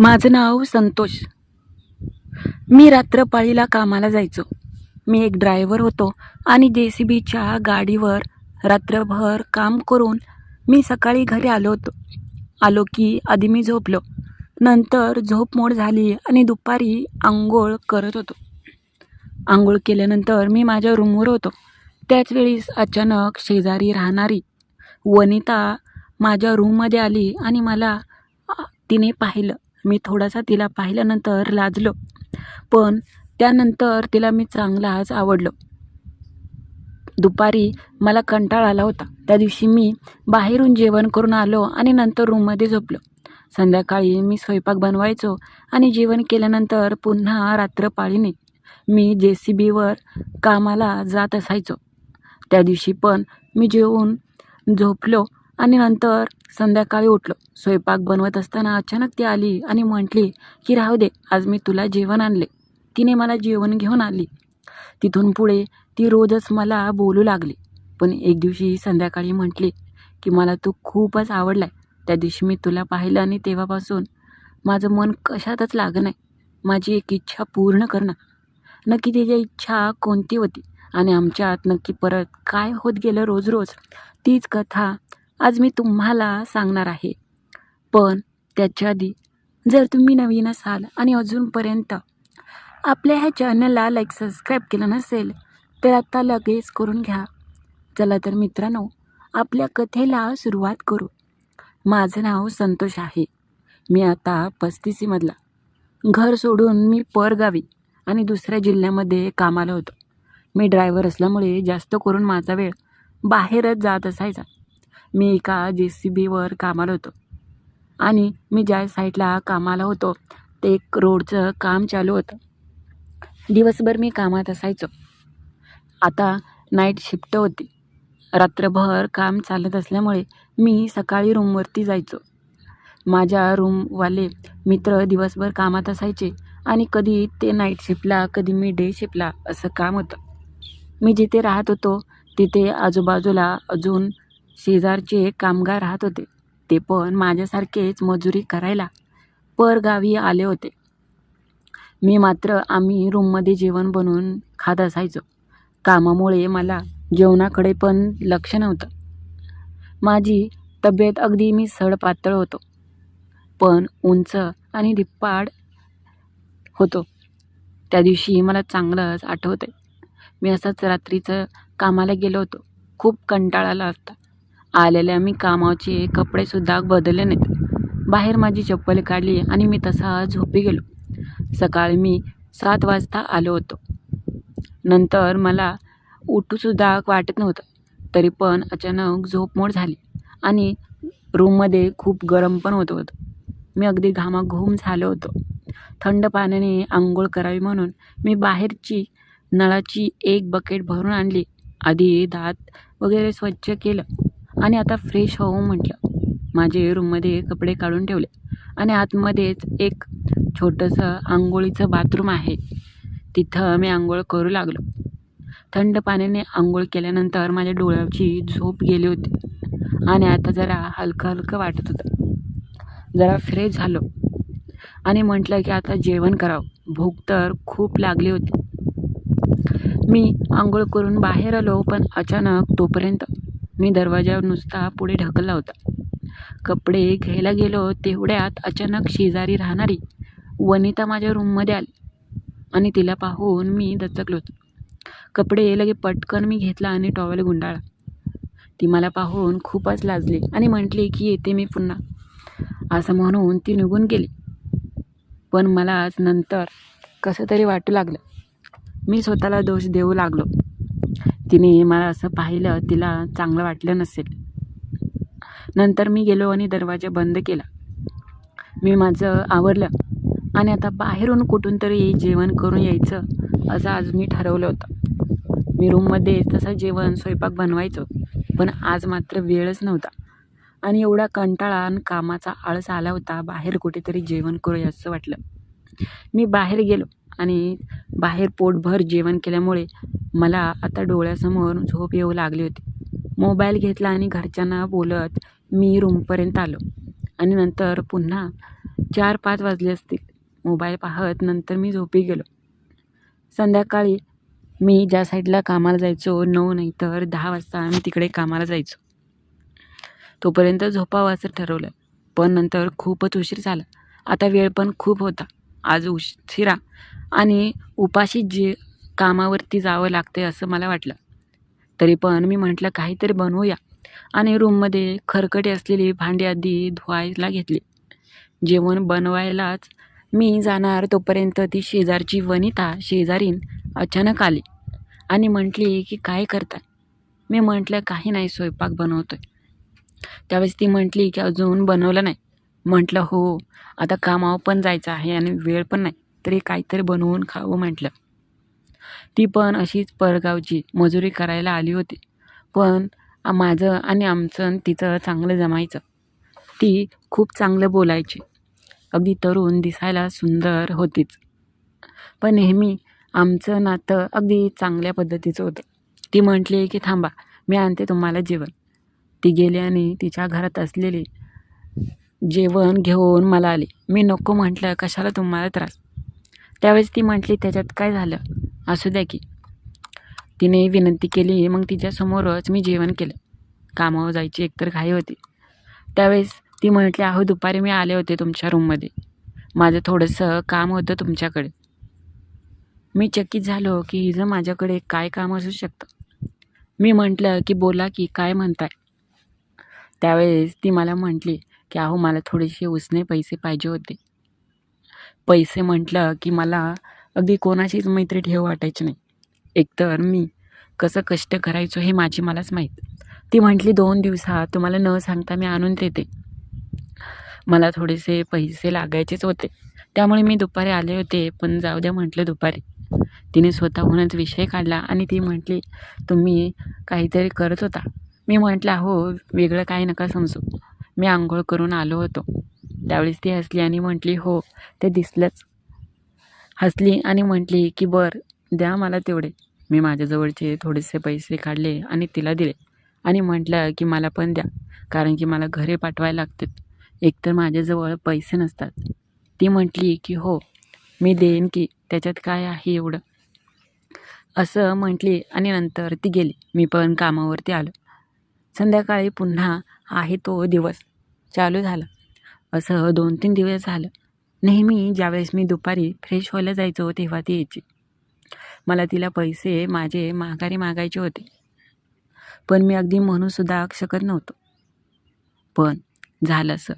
माझं नाव संतोष. मी रात्रपाळीला कामाला जायचो. मी एक ड्रायव्हर होतो आणि जे सी बीच्या गाडीवर रात्रभर काम करून मी सकाळी घरी आलो होतो. आलो की आधी मी झोपलो. नंतर झोपमोड झाली आणि दुपारी आंघोळ करत होतो. आंघोळ केल्यानंतर मी माझ्या रूमवर होतो. त्याच वेळीस अचानक शेजारी राहणारी वनिता माझ्या रूममध्ये आली आणि मला तिने पाहिलं. मी थोडासा तिला पाहिल्यानंतर लाजलो. पण त्यानंतर तिला मी चांगलाच आवडलो. दुपारी मला कंटाळा आला होता. त्या दिवशी मी बाहेरून जेवण करून आलो आणि नंतर रूममध्ये झोपलो. संध्याकाळी मी स्वयंपाक बनवायचो आणि जेवण केल्यानंतर पुन्हा रात्रपाळीने मी जे सी बीवर कामाला जात असायचो. त्या दिवशी पण मी जेवून झोपलो आणि नंतर संध्याकाळी उठलो. स्वयंपाक बनवत असताना अचानक ती आली आणि म्हटली की राहू दे आज मी तुला जेवण आणले. तिने मला जेवण घेऊन आली. तिथून पुढे ती रोजच मला बोलू लागली. पण एक दिवशी संध्याकाळी म्हटली की मला तू खूपच आवडला आहे त्या दिवशी मी तुला पाहिलं आणि तेव्हापासून माझं मन कशातच लागं नाही. माझी एक इच्छा पूर्ण करणं. नक्की तिची इच्छा कोणती होती? आणि आमच्यात नक्की परत काय होत गेलं रोज रोज? तीच कथा आज मी तुम्हाला सांगणार आहे. पण त्याच्या आधी जर तुम्ही नवीन असाल आणि अजूनपर्यंत आपल्या ह्या चॅनलला लाईक सबस्क्राईब केलं नसेल तर आता लगेच करून घ्या. चला तर मित्रांनो आपल्या कथेला सुरुवात करू. माझं नाव संतोष आहे. मी आता पस्तीसीमधला. घर सोडून मी परगावी आणि दुसऱ्या जिल्ह्यामध्ये कामाला होतो. मी ड्रायव्हर असल्यामुळे जास्त करून माझा वेळ बाहेरच जात असायचा. मी एका जे सी बीवर कामाला होतो. आणि मी ज्या साईडला कामाला होतो ते एक रोडचं काम चालू होतं. दिवसभर मी कामात असायचो. आता नाईट शिफ्ट होती. रात्रभर काम चालत असल्यामुळे मी सकाळी रूमवरती जायचो. माझ्या रूमवाले मित्र दिवसभर कामात असायचे आणि कधी ते नाईट शिफ्टला कधी मी डे शिफ्टला असं काम होतं. मी जिथे राहत होतो तिथे आजूबाजूला अजून शेजारचे कामगार राहत होते. ते पण माझ्यासारखेच मजुरी करायला परगावी आले होते. मी मात्र आम्ही रूममध्ये जेवण बनवून खात असायचो. कामामुळे मला जेवणाकडे पण लक्ष नव्हतं. माझी तब्येत अगदी मी सडपातळ होतो. पण उंच आणि धिप्पाड होतो. त्या दिवशी मला चांगलंच आठवतं आहे मी असंच रात्रीचं कामाला गेलो होतो. खूप कंटाळा आला होता. आलेल्या मी कामाचे कपडेसुद्धा बदलले नाहीत. बाहेर माझी चप्पल काढली आणि मी तसा झोपी गेलो. सकाळी मी सात वाजता आलो होतो. नंतर मला उठूसुद्धा वाटत नव्हतं तरी पण अचानक झोपमोड झाली आणि रूममध्ये खूप गरम पण होत होतं. मी अगदी घामाघूम झालो होतो. थंड पाण्याने आंघोळ करावी म्हणून मी बाहेरची नळाची एक बकेट भरून आणली. आधी दात वगैरे स्वच्छ केलं. आणि आता फ्रेश होऊ म्हटलं. माझे रूममध्ये कपडे काढून ठेवले. आणि आतमध्येच एक छोटंसं आंघोळीचं बाथरूम आहे. तिथं मी आंघोळ करू लागलो. थंड पाण्याने आंघोळ केल्यानंतर माझ्या डोळ्याची झोप गेली होती. आणि आता जरा हलकं हलकं वाटत होतं. जरा फ्रेश झालो. आणि म्हटलं की आता जेवण करावं. भूक तर खूप लागली होती. मी आंघोळ करून बाहेर आलो पण अचानक तोपर्यंत मी दरवाजावर नुसता पुढे ढकलला होता. कपडे घ्यायला गेलो तेवढ्यात अचानक शेजारी राहणारी वनिता माझ्या रूममध्ये आली आणि तिला पाहून मी दचकलो होतो. कपडे लगे पटकन मी घेतला आणि टॉवेल गुंडाळा ती मला पाहून खूपच लाजली आणि म्हटली की येते मी पुन्हा. असं म्हणून ती निघून गेली. पण मला आज नंतर कसं तरी वाटू लागलं. मी स्वतःला दोष देऊ लागलो. तिने मला असं पाहिलं तिला चांगलं वाटलं नसेल. नंतर मी गेलो आणि दरवाजा बंद केला. मी माझं आवरलं आणि आता बाहेरून कुठून तरी जेवण करून यायचं असं आज मी ठरवलं होतं. मी रूममध्ये तसं जेवण स्वयंपाक बनवायचो पण आज मात्र वेळच नव्हता. आणि एवढा कंटाळा आणि कामाचा आळस आला होता बाहेर कुठेतरी जेवण करूया असं वाटलं. मी बाहेर गेलो. आणि बाहेर पोटभर जेवण केल्यामुळे मला आता डोळ्यासमोर झोप येऊ लागली होती. मोबाईल घेतला आणि घरच्यांना बोलत मी रूमपर्यंत आलो. आणि नंतर पुन्हा चार पाच वाजले असतील. मोबाईल पाहत नंतर मी झोपी गेलो. संध्याकाळी मी ज्या साईडला कामाला जायचो नऊ नाही तर दहा वाजता मी तिकडे कामाला जायचो. तोपर्यंत झोपावं असं ठरवलं. पण नंतर खूपच उशीर झाला. आता वेळ पण खूप होता. आज उशिरा. आणि उपाशी जे कामावरती जावं लागते असं मला वाटलं. तरी पण मी म्हटलं काहीतरी बनवूया. आणि रूममध्ये खरकटे असलेली भांडी आधी धुवायला घेतली. जेवण बनवायलाच मी जाणार तोपर्यंत ती शेजारची वनिता शेजारीन अचानक आली आणि म्हटली की काय करताय? मी म्हटलं काही नाही स्वयंपाक बनवतोय. त्यावेळेस ती म्हटली की अजून बनवलं नाही. म्हटलं हो आता कामावर पण जायचं आहे आणि वेळ पण नाही. तरी काहीतरी बनवून खावं म्हटलं. ती पण अशीच परगावची मजुरी करायला आली होती. पण माझं आणि आमचं आणि तिचं चांगलं जमायचं. ती खूप चांगलं बोलायची. अगदी तरुण दिसायला सुंदर होतीच. पण नेहमी आमचं नातं अगदी चांगल्या पद्धतीचं होतं. ती म्हटली की थांबा मी आणते तुम्हाला जेवण. ती गेली आणि तिच्या घरात असलेली जेवण घेऊन मला आली. मी नको म्हटलं कशाला तुम्हाला त्रास? त्यावेळेस ती म्हटली त्याच्यात काय झालं? असू द्या की. तिने विनंती केली मग तिच्यासमोरच मी जेवण केलं. कामावर जायची एकतर घाई होती. त्यावेळेस ती म्हटली अहो दुपारी मी आले होते तुमच्या रूममध्ये. माझं थोडंसं काम होतं तुमच्याकडे. मी चकित झालो की हिजं माझ्याकडे काय काम असू शकतं? मी म्हटलं की बोला की काय म्हणताय? त्यावेळेस ती मला म्हटली की अहो मला थोडेसे उसने पैसे पाहिजे होते. पैसे म्हटलं की मला अगदी कोणाचीच मैत्री ठेव वाटायची नाही. एकतर मी कसं कष्ट करायचो हे माझी मलाच माहीत. ती म्हटली दोन दिवसात तुम्हाला न सांगता मी आणून देते. मला थोडेसे पैसे लागायचेच होते. त्यामुळे मी दुपारी आले होते पण जाऊ द्या म्हटलं दुपारी. तिने स्वतःहूनच विषय काढला आणि ती म्हटली तुम्ही काहीतरी करत होता. मी म्हटलं हो वेगळं काय नका समजू. मी आंघोळ करून आलो होतो. त्यावेळेस ती हसली आणि म्हटली हो ते दिसलंच. हसली आणि म्हटली की बर द्या मला तेवढे. मी माझ्याजवळचे थोडेसे पैसे काढले आणि तिला दिले. आणि म्हटलं की मला पण द्या कारण की मला घरे पाठवायला लागतात. एकतर माझ्याजवळ पैसे नसतात. ती म्हटली की हो मी देईन की त्याच्यात काय आहे एवढं? असं म्हटली आणि नंतर ती गेली. मी पण कामावरती आलो. संध्याकाळी पुन्हा आहे तो दिवस. चालू झाला. असं दोन तीन दिवस झालं. नेहमी ज्यावेळेस मी दुपारी फ्रेश व्हायला जायचो तेव्हा ती यायची. मला तिला पैसे माझे माघारी मागायचे होते. पण मी अगदी म्हणूसुद्धा शकत नव्हतो. पण झालं असं.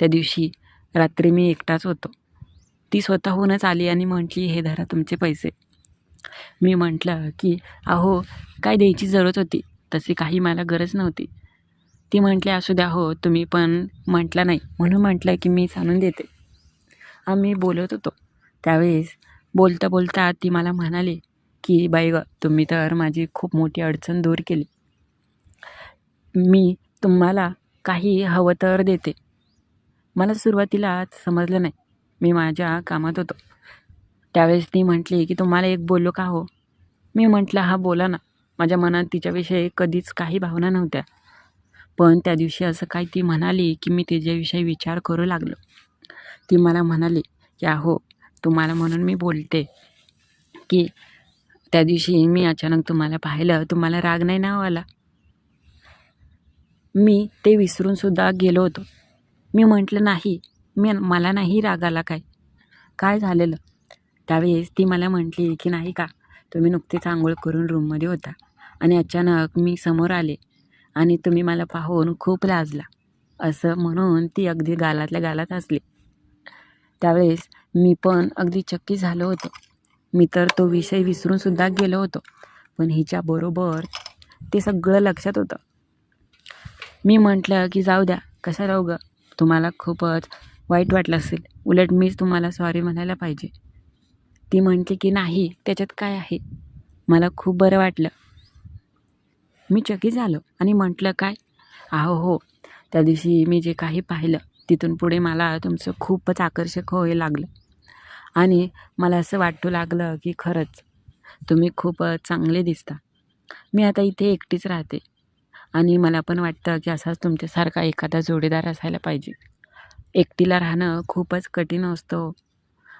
त्या दिवशी रात्री मी एकटाच होतो. ती स्वतःहूनच आली आणि म्हटली हे धरा तुमचे पैसे. मी म्हटलं की अहो काय द्यायची जरूरत होती? तशी काही मला गरज नव्हती. ती म्हटली असू द्या हो तुम्ही पण म्हटलं नाही. म्हणून म्हटलं की मी सांगून देते. आम्ही बोलत होतो. त्यावेळेस बोलता बोलता ती मला म्हणाली की बाई ग तुम्ही तर माझी खूप मोठी अडचण दूर केली. मी तुम्हाला काही हवं तर देते. मला सुरुवातीला समजलं नाही. मी माझ्या कामात होतो. त्यावेळेस ती म्हटली की तुम्हाला एक बोललो का हो? मी म्हटलं हा बोला ना. माझ्या मनात तिच्याविषयी कधीच काही भावना नव्हत्या. पण त्या दिवशी असं काही ती म्हणाली की मी तिच्याविषयी विचार करू लागलो. ती मला म्हणाली की अहो तुम्हाला म्हणून मी बोलते की त्या दिवशी मी अचानक तुम्हाला पाहिलं तुम्हाला राग नाही ना आला? मी ते विसरूनसुद्धा गेलो होतो. मी म्हटलं नाही मी मला नाही राग आला काय? काय झालेलं? त्यावेळेस ती मला म्हटली की नाही का तुम्ही नुकतीच आंघोळ करून रूममध्ये होता आणि अचानक मी समोर आले आणि तुम्ही मला पाहून खूप लाजला. असं म्हणून ती अगदी गालातल्या गालात हसली. त्यावेळेस मी पण अगदी चक्की झालो होतो. मी तर तो विषय विसरूनसुद्धा गेलो होतो. पण हिच्याबरोबर ते सगळं लक्षात होतं. मी म्हटलं की जाऊ द्या कशा राहू ग तुम्हाला खूपच वाईट वाटलं असेल. उलट मीच तुम्हाला सॉरी म्हणायला पाहिजे. ती म्हटली की नाही त्याच्यात काय आहे? मला खूप बरं वाटलं. मी चकित झालो आणि म्हटलं काय? अहो हो. त्या दिवशी मी जे काही पाहिलं तिथून पुढे मला तुमचं खूपच आकर्षक होय लागलं. आणि मला असं वाटू लागलं की खरंच तुम्ही खूप चांगले दिसता. मी आता इथे एकटीच राहते. आणि मला पण वाटतं की असाच तुमच्यासारखा एखादा जोडीदार असायला पाहिजे. एकटीला राहणं खूपच कठीण असतं.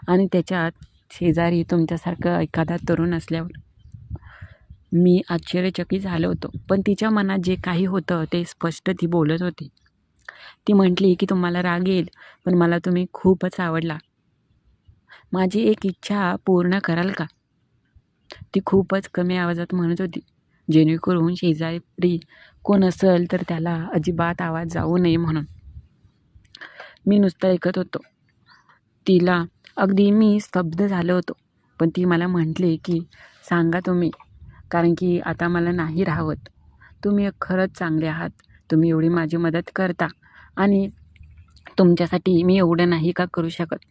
आणि त्याच्यात शेजारी तुमच्यासारखं एखादा तरुण असल्यावर मी आश्चर्यचकित झालो होतो. पण तिच्या मनात जे काही होतं ते स्पष्ट ती बोलत होती. ती म्हटली की तुम्हाला राग येईल पण मला तुम्ही खूपच आवडला. माझी एक इच्छा पूर्ण कराल का? ती खूपच कमी आवाजात म्हणत होती. जेणेकरून शेजारी कोण असेल तर त्याला अजिबात आवाज जाऊ नये म्हणून. मी नुसतं ऐकत होतो. तिला अगदी मी स्तब्ध झालो होतो. पण ती मला म्हटली की सांगा तुम्ही कारण की आता मला नाही राहवत तुम्ही खरंच चांगले आहात. तुम्ही एवढी माझी मदत करता. आणि तुमच्यासाठी मी एवढं नाही का करू शकत?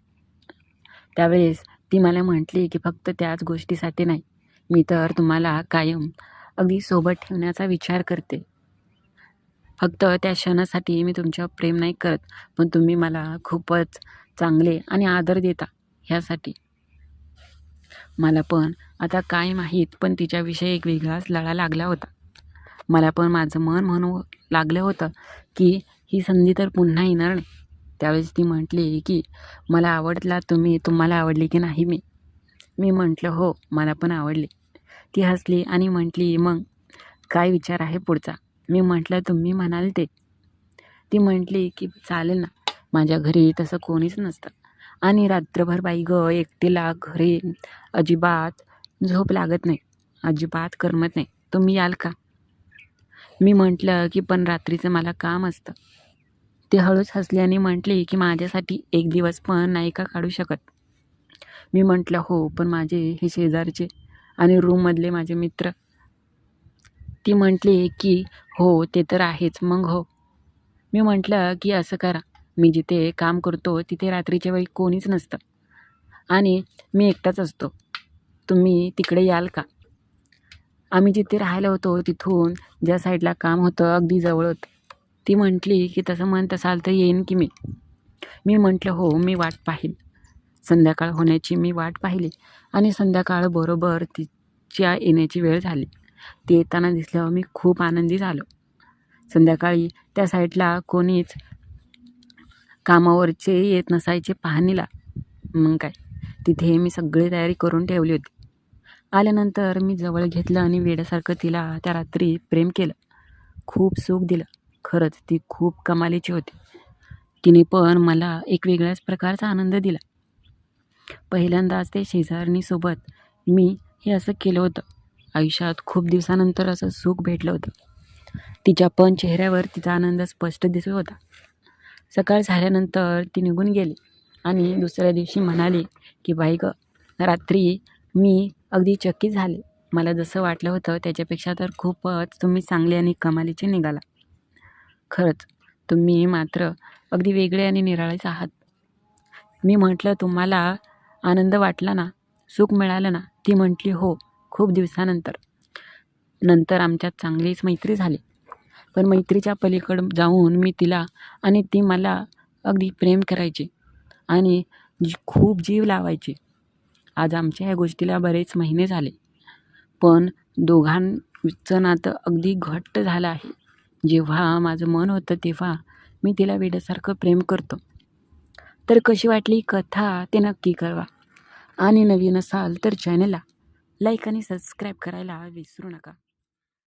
त्यावेळेस ती मला म्हटली की फक्त त्याच गोष्टीसाठी नाही. मी तर तुम्हाला कायम अगदी सोबत ठेवण्याचा विचार करते. फक्त त्या क्षणासाठी मी तुमच्यावर प्रेम नाही करत पण तुम्ही मला खूपच चांगले आणि आदर देता ह्यासाठी. मला पण आता काय माहीत पण तिच्याविषयी एक वेगळाच लळा लागला होता. मला पण माझं मन म्हणू लागलं होतं की ही संधी तर पुन्हा येणार नाही. त्यावेळेस ती म्हटली की मला आवडला तुम्ही तुम्हाला आवडली की नाही मी? मी म्हटलं हो मला पण आवडली. ती हसली आणि म्हटली मग काय विचार आहे पुढचा? मी म्हटलं तुम्ही म्हणाल ते. ती म्हटली की चालेल ना माझ्या घरी तसं कोणीच नसतं. आणि रात्रभर बाई ग एकटीला घरी अजिबात झोप लागत नाही. अजिबात करमत नाही. तुम्ही याल का? मी म्हटलं की पण रात्रीचं मला काम असतं. ते हळूच हसल्याने म्हटले की माझ्यासाठी एक दिवस पण नाही का काढू शकत? मी म्हटलं हो पण माझे हे शेजारचे आणि रूममधले माझे मित्र. ती म्हटली की हो ते तर आहेच. मग हो. मी म्हटलं की असं करा. मी जिथे काम करतो तिथे रात्रीच्या वेळी कोणीच नसतं आणि मी एकटाच असतो. तुम्ही तिकडे याल का? आम्ही जिथे राहायला होतो तिथून ज्या साईडला काम होतं अगदी जवळ होतं. ती म्हटली की तसं म्हणत असाल तर येईन की मी. मी म्हटलं हो मी वाट पाहील संध्याकाळ होण्याची मी वाट पाहिली आणि संध्याकाळ बरोबर तिच्या येण्याची वेळ झाली. ती येताना दिसल्यावर मी खूप आनंदी झालो. संध्याकाळी त्या साईडला कोणीच कामावरचे येत नसायचे पाहणीला. मग काय? तिथे मी सगळी तयारी करून ठेवली होती. आल्यानंतर मी जवळ घेतलं आणि वेड्यासारखं तिला त्या रात्री प्रेम केलं. खूप सुख दिलं. खरंच ती खूप कमालीची होती. तिने पण मला एक वेगळ्याच प्रकारचा आनंद दिला. पहिल्यांदाच ते शेजारणीसोबत मी हे असं केलं होतं. आयुष्यात खूप दिवसानंतर असं सुख भेटलं होतं. तिच्या पण चेहऱ्यावर तिचा आनंद स्पष्ट दिसत होता. सकाळ झाल्यानंतर ती निघून गेली आणि दुसऱ्या दिवशी म्हणाली की बाई ग रात्री मी अगदी चकित झाले. मला जसं वाटलं होतं त्याच्यापेक्षा तर खूपच तुम्ही चांगले आणि कमालीचे निघाला. खरंच तुम्ही मात्र अगदी वेगळे आणि निराळेच आहात. मी म्हटलं तुम्हाला आनंद वाटला ना? सुख मिळालं ना? ती म्हटली हो खूप दिवसानंतर. नंतर आमच्यात चांगलीच मैत्री झाली. पण मैत्रीच्या पलीकडं जाऊन मी तिला आणि ती मला अगदी प्रेम करायची आणि जी खूप जीव लावायची. आज आमच्या ह्या गोष्टीला बरेच महिने झाले. पण दोघांचं नातं अगदी घट्ट झालं आहे. जेव्हा माझं मन होतं तेव्हा मी तिला वेड्यासारखं प्रेम करतो. तर कशी वाटली कथा ते नक्की कळवा. आणि नवीन असाल तर चॅनलला लाईक आणि सबस्क्राईब करायला विसरू नका.